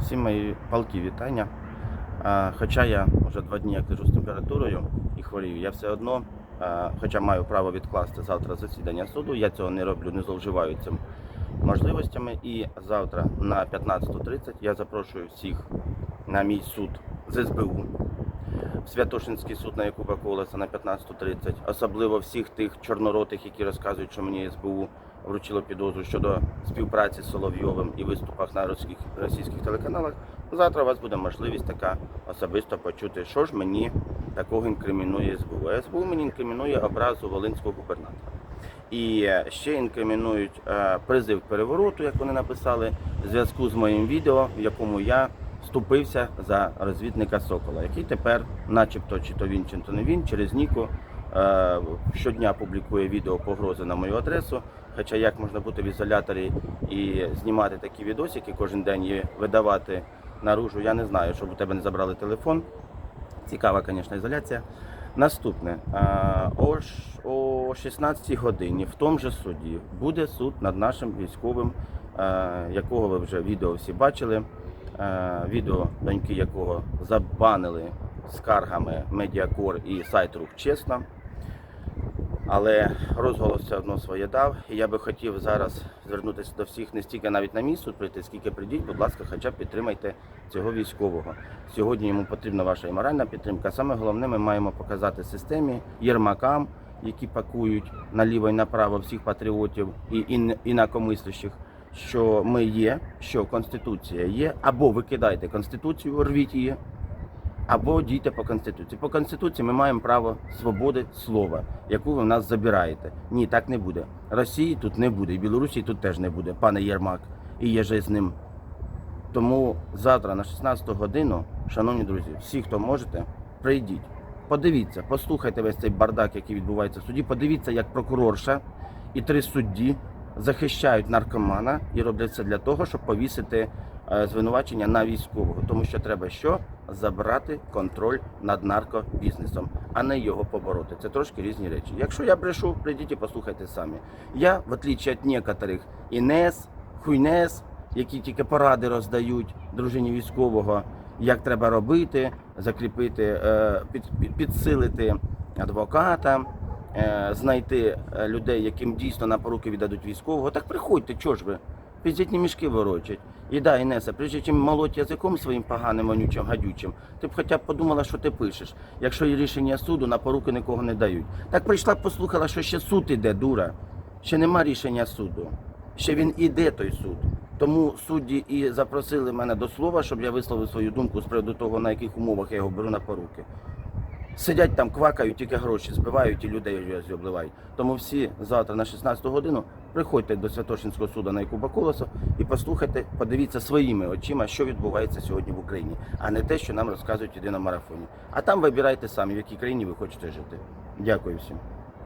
Всі мої палки вітання. А, Хоча я вже два дні як лежу з температурою і хворію, я все одно, а, хоча маю право відкласти завтра засідання суду, я цього не роблю, не зловживаю цим можливостями. І завтра на 15.30 я запрошую всіх на мій суд з СБУ. Святошинський суд на Якуба Колеса на 15.30, особливо всіх тих чорноротих, які розказують, що мені СБУ вручило підозру щодо співпраці з Соловйовим і виступах на російських, російських телеканалах. Завтра у вас буде можливість така особисто почути, що ж мені такого інкримінує СБУ. А СБУ мені інкримінує образу волинського губернатора. І е, ще інкримінують е, призив перевороту, як вони написали, в зв'язку з моїм відео, в якому я вступився за розвідника Сокола, який тепер, начебто, чи то він, чи то не він, через Ніку щодня публікує відео погрози на мою адресу. Хоча як можна бути в ізоляторі і знімати такі відосики кожен день і видавати наружу, я не знаю, щоб у тебе не забрали телефон. Цікава, звісно, ізоляція. Наступне о, ш- о 16 годині в тому же суді буде суд над нашим військовим, е, якого ви вже відео всі бачили. Е, Відео доньки якого забанили скаргами Медіакор і сайт Рух Чесно. Але розголос все одно своє дав. І я би хотів зараз звернутися до всіх не стільки навіть на мій суд прийти, скільки прийдіть, будь ласка, хоча б підтримайте цього військового. Сьогодні йому потрібна ваша і моральна підтримка. Саме головне, ми маємо показати системі, єрмакам, які пакують наліво і направо всіх патріотів і ін- інакомислящих, що ми є, що конституція є, або ви кидайте конституцію, рвіть її, або дійте по конституції. По конституції ми маємо право свободи слова, яку ви в нас забираєте. Ні, так не буде. Росії тут не буде, і Білорусі тут теж не буде, пане Єрмак, і є же з ним. Тому завтра на 16 годину, шановні друзі, всі, хто можете, прийдіть. Подивіться, послухайте весь цей бардак, який відбувається в суді. Подивіться, як прокурорша і три судді захищають наркомана і роблять це для того, щоб повісити звинувачення на військового. Тому що треба що? Забрати контроль над наркобізнесом, а не його побороти. Це трошки різні речі. Якщо я брешу, прийдіть і послухайте самі. Я, в отличие від некоторих, інес, хуйнес, які тільки поради роздають дружині військового, як треба робити, закріпити, е, під, під, підсилити адвоката, е, знайти е, людей, яким дійсно на поруки віддадуть військового. Так приходьте, чого ж ви? Піздітні мішки ворочать. І да, Інеса, прежде чим молоть язиком своїм поганим, вонючим, гадючим, ти б хоча б подумала, що ти пишеш, якщо є рішення суду, на поруки нікого не дають. Так прийшла, б послухала, що ще суд іде, дура. Ще нема рішення суду. Ще він іде той суд. Тому судді і запросили мене до слова, щоб я висловив свою думку з приводу того, на яких умовах я його беру на поруки. Сидять там, квакають, тільки гроші збивають і людей обливають. Тому всі завтра на 16 годину приходьте до Святошинського суду на Якуба Колосо і послухайте, подивіться своїми очима, що відбувається сьогодні в Україні, а не те, що нам розказують в на марафоні. А там вибирайте самі, в якій країні ви хочете жити. Дякую всім.